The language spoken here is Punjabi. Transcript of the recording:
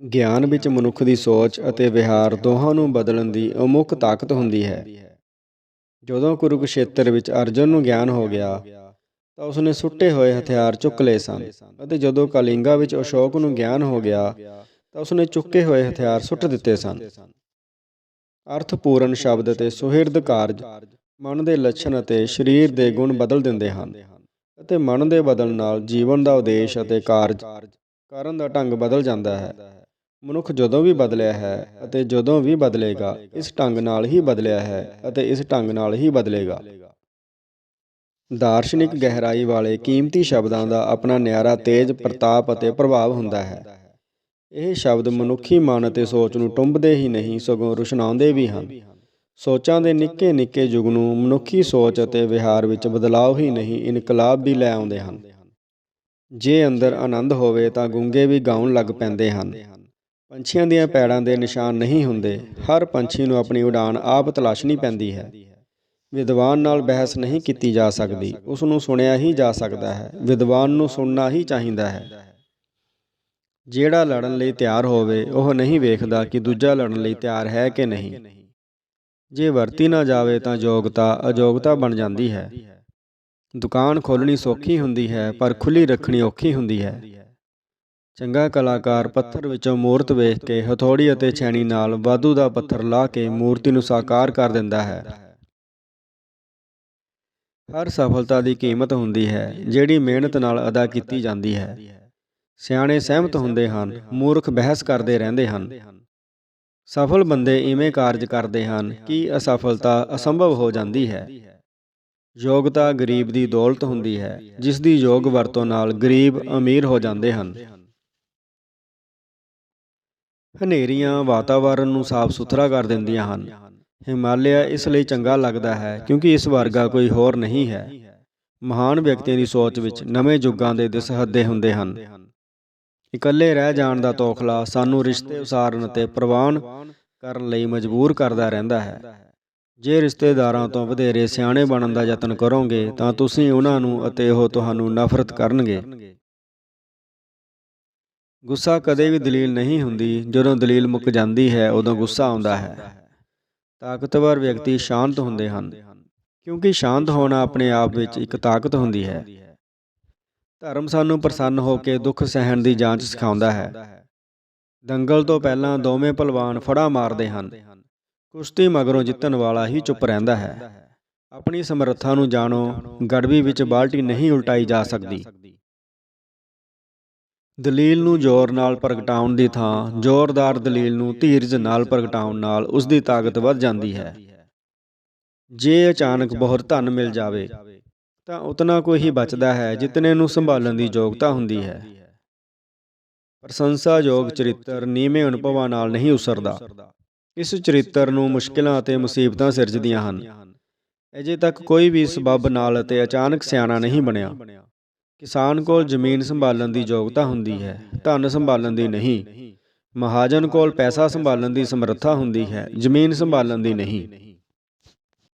ਗਿਆਨ ਵਿੱਚ ਮਨੁੱਖ ਦੀ ਸੋਚ ਅਤੇ ਵਿਹਾਰ ਦੋਹਾਂ ਨੂੰ ਬਦਲਣ ਦੀ ਅਮੁੱਖ ਤਾਕਤ ਹੁੰਦੀ ਹੈ। ਜਦੋਂ ਕੁਰੂਕਸ਼ੇਤਰ ਵਿੱਚ ਅਰਜਨ ਨੂੰ ਗਿਆਨ ਹੋ ਗਿਆ, ਤਾਂ ਉਸਨੇ ਸੁੱਟੇ ਹੋਏ ਹਥਿਆਰ ਚੁੱਕ ਲਏ ਸਨ ਅਤੇ ਜਦੋਂ ਕਲਿੰਗਾ ਵਿੱਚ ਅਸ਼ੋਕ ਨੂੰ ਗਿਆਨ ਹੋ ਗਿਆ, ਤਾਂ ਉਸਨੇ ਚੁੱਕੇ ਹੋਏ ਹਥਿਆਰ ਸੁੱਟ ਦਿੱਤੇ ਸਨ। ਅਰਥਪੂਰਨ ਸ਼ਬਦ ਅਤੇ ਸੁਹਿਰਦ ਕਾਰਜ ਮਨ ਦੇ ਲੱਛਣ ਅਤੇ ਸਰੀਰ ਦੇ ਗੁਣ ਬਦਲ ਦਿੰਦੇ ਹਨ ਅਤੇ ਮਨ ਦੇ ਬਦਲਣ ਨਾਲ ਜੀਵਨ ਦਾ ਉਦੇਸ਼ ਅਤੇ ਕਾਰਜ ਕਰਨ ਦਾ ਢੰਗ ਬਦਲ ਜਾਂਦਾ ਹੈ। ਮਨੁੱਖ ਜਦੋਂ ਵੀ ਬਦਲਿਆ ਹੈ ਅਤੇ ਜਦੋਂ ਵੀ ਬਦਲੇਗਾ, ਇਸ ਢੰਗ ਨਾਲ ਹੀ ਬਦਲਿਆ ਹੈ ਅਤੇ ਇਸ ਢੰਗ ਨਾਲ ਹੀ ਬਦਲੇਗਾ। ਦਾਰਸ਼ਨਿਕ ਗਹਿਰਾਈ ਵਾਲੇ ਕੀਮਤੀ ਸ਼ਬਦਾਂ ਦਾ ਆਪਣਾ ਨਿਆਰਾ ਤੇਜ ਪ੍ਰਤਾਪ ਅਤੇ ਪ੍ਰਭਾਵ ਹੁੰਦਾ ਹੈ। ਇਹ ਸ਼ਬਦ ਮਨੁੱਖੀ ਮਨ ਅਤੇ ਸੋਚ ਨੂੰ ਟੁੰਬਦੇ ਹੀ ਨਹੀਂ, ਸਗੋਂ ਰੁਸ਼ਨਾਉਂਦੇ ਵੀ ਹਨ। ਸੋਚਾਂ ਦੇ ਨਿੱਕੇ ਨਿੱਕੇ ਯੁਗ ਨੂੰ ਮਨੁੱਖੀ ਸੋਚ ਅਤੇ ਵਿਹਾਰ ਵਿੱਚ ਬਦਲਾਅ ਹੀ ਨਹੀਂ, ਇਨਕਲਾਬ ਵੀ ਲੈ ਆਉਂਦੇ ਹਨ। ਜੇ ਅੰਦਰ ਆਨੰਦ ਹੋਵੇ ਤਾਂ ਗੁੰਗੇ ਵੀ ਗਾਉਣ ਲੱਗ ਪੈਂਦੇ ਹਨ। ਪੰਛੀਆਂ ਦੀਆਂ ਪੈੜਾਂ ਦੇ ਨਿਸ਼ਾਨ ਨਹੀਂ ਹੁੰਦੇ। ਹਰ ਪੰਛੀ ਨੂੰ ਆਪਣੀ ਉਡਾਨ ਆਪ ਤਲਾਸ਼ਣੀ ਪੈਂਦੀ ਹੈ। ਵਿਦਵਾਨ ਨਾਲ ਬਹਿਸ ਨਹੀਂ ਕੀਤੀ ਜਾ ਸਕਦੀ। ਉਸ ਨੂੰ ਸੁਣਿਆ ਹੀ ਜਾ ਸਕਦਾ ਹੈ। ਵਿਦਵਾਨ ਨੂੰ ਸੁਣਨਾ ਹੀ ਚਾਹੀਦਾ ਹੈ। ਜਿਹੜਾ ਲੜਨ ਲਈ ਤਿਆਰ ਹੋਵੇ, ਉਹ ਨਹੀਂ ਵੇਖਦਾ ਕਿ ਦੂਜਾ ਲੜਨ ਲਈ ਤਿਆਰ ਹੈ ਕਿ ਨਹੀਂ। ਜੇ ਵਰਤੀ ਨਾ ਜਾਵੇ ਤਾਂ ਯੋਗਤਾ ਅਯੋਗਤਾ ਬਣ ਜਾਂਦੀ ਹੈ। ਦੁਕਾਨ ਖੋਲਣੀ ਸੌਖੀ ਹੁੰਦੀ ਹੈ, ਪਰ ਖੁੱਲੀ ਰੱਖਣੀ ਔਖੀ ਹੁੰਦੀ ਹੈ। ਚੰਗਾ ਕਲਾਕਾਰ ਪੱਥਰ ਵਿੱਚੋਂ ਮੂਰਤ ਵੇਖ ਕੇ ਹਥੌੜੀ ਅਤੇ ਛੈਣੀ ਨਾਲ ਵਾਧੂ ਦਾ ਪੱਥਰ ਲਾ ਕੇ ਮੂਰਤੀ ਨੂੰ ਸਾਕਾਰ ਕਰ ਦਿੰਦਾ ਹੈ। ਹਰ ਸਫਲਤਾ ਦੀ ਕੀਮਤ ਹੁੰਦੀ ਹੈ, ਜਿਹੜੀ ਮਿਹਨਤ ਨਾਲ ਅਦਾ ਕੀਤੀ ਜਾਂਦੀ ਹੈ। ਸਿਆਣੇ ਸਹਿਮਤ ਹੁੰਦੇ ਹਨ, ਮੂਰਖ ਬਹਿਸ ਕਰਦੇ ਰਹਿੰਦੇ ਹਨ। ਸਫਲ ਬੰਦੇ ਇਵੇਂ ਕਾਰਜ ਕਰਦੇ ਹਨ ਕਿ ਅਸਫਲਤਾ ਅਸੰਭਵ ਹੋ ਜਾਂਦੀ ਹੈ। ਯੋਗਤਾ ਗਰੀਬ ਦੀ ਦੌਲਤ ਹੁੰਦੀ ਹੈ, ਜਿਸ ਦੀ ਯੋਗ ਵਰਤੋਂ ਨਾਲ ਗਰੀਬ ਅਮੀਰ ਹੋ ਜਾਂਦੇ ਹਨ। ਹਨੇਰੀਆਂ ਵਾਤਾਵਰਣ ਨੂੰ ਸਾਫ਼ ਸੁਥਰਾ ਕਰ ਦਿੰਦੀਆਂ ਹਨ। ਹਿਮਾਲਿਆ ਇਸ ਲਈ ਚੰਗਾ ਲੱਗਦਾ ਹੈ ਕਿਉਂਕਿ ਇਸ ਵਰਗਾ ਕੋਈ ਹੋਰ ਨਹੀਂ ਹੈ। ਮਹਾਨ ਵਿਅਕਤੀਆਂ ਦੀ ਸੋਚ ਵਿੱਚ ਨਵੇਂ ਯੁੱਗਾਂ ਦੇ ਦਿਸਹੱਦੇ ਹੁੰਦੇ ਹਨ। ਇਕੱਲੇ ਰਹਿ ਜਾਣ ਦਾ ਤੋਖਲਾ ਸਾਨੂੰ ਰਿਸ਼ਤੇ ਉਸਾਰਨ ਅਤੇ ਪ੍ਰਵਾਨ ਕਰਨ ਲਈ ਮਜਬੂਰ ਕਰਦਾ ਰਹਿੰਦਾ ਹੈ। ਜੇ ਰਿਸ਼ਤੇਦਾਰਾਂ ਤੋਂ ਵਧੇਰੇ ਸਿਆਣੇ ਬਣਨ ਦਾ ਯਤਨ ਕਰੋਗੇ ਤਾਂ ਤੁਸੀਂ ਉਹਨਾਂ ਨੂੰ ਅਤੇ ਉਹ ਤੁਹਾਨੂੰ ਨਫ਼ਰਤ ਕਰਨਗੇ। ਗੁੱਸਾ ਕਦੇ ਵੀ ਦਲੀਲ ਨਹੀਂ ਹੁੰਦੀ। ਜਦੋਂ ਦਲੀਲ ਮੁੱਕ ਜਾਂਦੀ ਹੈ, ਉਦੋਂ ਗੁੱਸਾ ਆਉਂਦਾ ਹੈ। ਤਾਕਤਵਰ ਵਿਅਕਤੀ ਸ਼ਾਂਤ ਹੁੰਦੇ ਹਨ। ਕਿਉਂਕਿ ਸ਼ਾਂਤ ਹੋਣਾ ਆਪਣੇ ਆਪ ਵਿੱਚ ਇੱਕ ਤਾਕਤ ਹੁੰਦੀ ਹੈ। ਧਰਮ ਸਾਨੂੰ ਪ੍ਰਸੰਨ ਹੋ ਕੇ ਦੁੱਖ ਸਹਿਣ ਦੀ ਜਾਂਚ ਸਿਖਾਉਂਦਾ ਹੈ। ਦੰਗਲ ਤੋਂ ਪਹਿਲਾਂ ਦੋਵੇਂ ਪਹਿਲਵਾਨ ਫੜਾ ਮਾਰਦੇ ਹਨ। ਕੁਸ਼ਤੀ ਮਗਰੋਂ ਜਿੱਤਣ ਵਾਲਾ ਹੀ ਚੁੱਪ ਰਹਿੰਦਾ ਹੈ। ਆਪਣੀ ਸਮਰੱਥਾ ਨੂੰ ਜਾਣੋ ਗੜਵੀ ਵਿੱਚ ਬਾਲਟੀ ਨਹੀਂ ਉਲਟਾਈ ਜਾ ਸਕਦੀ। ਦਲੀਲ ਨੂੰ ਜ਼ੋਰ ਨਾਲ ਪ੍ਰਗਟਾਉਣ ਦੀ ਥਾਂ, ਜ਼ੋਰਦਾਰ ਦਲੀਲ ਨੂੰ ਧੀਰਜ ਨਾਲ ਪ੍ਰਗਟਾਉਣ ਨਾਲ ਉਸ ਦੀ ਤਾਕਤ ਵੱਧ ਜਾਂਦੀ ਹੈ। ਜੇ ਅਚਾਨਕ ਬਹੁਤ ਧਨ ਮਿਲ ਜਾਵੇ, ਤਾਂ ਉਤਨਾ ਕੋਈ ਹੀ ਬਚਦਾ ਹੈ ਜਿਤਨੇ ਨੂੰ ਸੰਭਾਲਣ ਦੀ ਯੋਗਤਾ ਹੁੰਦੀ ਹੈ। ਪ੍ਰਸ਼ੰਸਾਯੋਗ ਚਰਿੱਤਰ ਨੀਵੇਂ ਅਨੁਭਵਾਂ ਨਾਲ ਨਹੀਂ ਉਸਰਦਾ। ਇਸ ਚਰਿੱਤਰ ਨੂੰ ਮੁਸ਼ਕਿਲਾਂ ਅਤੇ ਮੁਸੀਬਤਾਂ ਸਿਰਜਦੀਆਂ ਹਨ। ਅਜੇ ਤੱਕ ਕੋਈ ਵੀ ਸਬਬ ਨਾਲ ਅਤੇ ਅਚਾਨਕ ਸਿਆਣਾ ਨਹੀਂ ਬਣਿਆ। ਕਿਸਾਨ ਕੋਲ ਜ਼ਮੀਨ ਸੰਭਾਲਣ ਦੀ ਯੋਗਤਾ ਹੁੰਦੀ ਹੈ, ਧਨ ਸੰਭਾਲਣ ਦੀ ਨਹੀਂ। ਮਹਾਜਨ ਕੋਲ ਪੈਸਾ ਸੰਭਾਲਣ ਦੀ ਸਮਰੱਥਾ ਹੁੰਦੀ ਹੈ, ਜ਼ਮੀਨ ਸੰਭਾਲਣ ਦੀ ਨਹੀਂ।